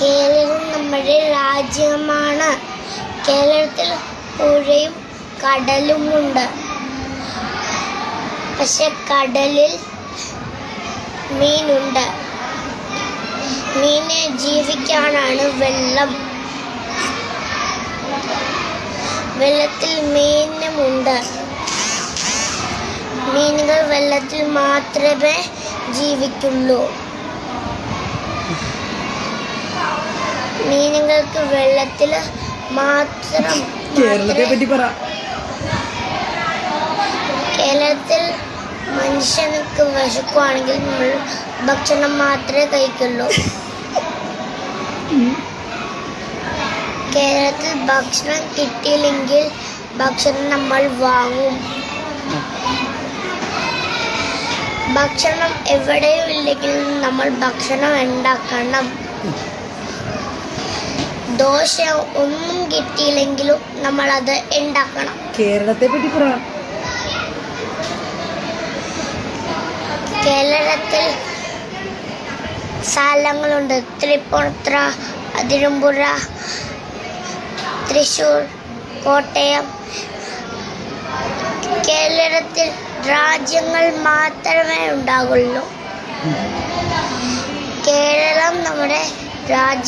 കേരളം നമ്മുടെ രാജ്യമാണ്. കേരളത്തിൽ പുഴയും കടലുമുണ്ട്. പക്ഷെ കടലിൽ മീനുണ്ട്. മീനെ ജീവിക്കാനാണ് വെള്ളം. വെള്ളത്തിൽ മീനുമുണ്ട്. മീനുകൾ വെള്ളത്തിൽ മാത്രമേ ജീവിക്കുള്ളൂ. മീനുകൾക്ക് വെള്ളത്തിൽ മാത്രം കേരളത്തെ പറ്റി പറ. കേരളത്തിൽ മനുഷ്യനക്ക് വിശക്കുവാണെങ്കിൽ നമ്മൾ ഭക്ഷണം മാത്രമേ കഴിക്കുള്ളൂ. കേരളത്തിൽ ഭക്ഷണം കിട്ടിയില്ലെങ്കിൽ ഭക്ഷണം നമ്മൾ വാങ്ങും. ഭക്ഷണം എവിടെയും ഇല്ലെങ്കിൽ നമ്മൾ ഭക്ഷണം ഉണ്ടാക്കണം. ദോശ ഒന്നും കിട്ടിയില്ലെങ്കിലും നമ്മൾ അത് ഉണ്ടാക്കണം. കേരളത്തെ പറ്റി പറ. കേരളത്തിൽ സ്ഥലങ്ങളുണ്ട്. തൃപ്പൂണിത്തുറ അതിരമ്പുഴ തൃശൂർ കോട്ടയം. കേരളത്തിൽ രാജ്യങ്ങൾ മാത്രമേ ഉണ്ടാകുള്ളൂ കേരളം നമ്മുടെ രാജ്യം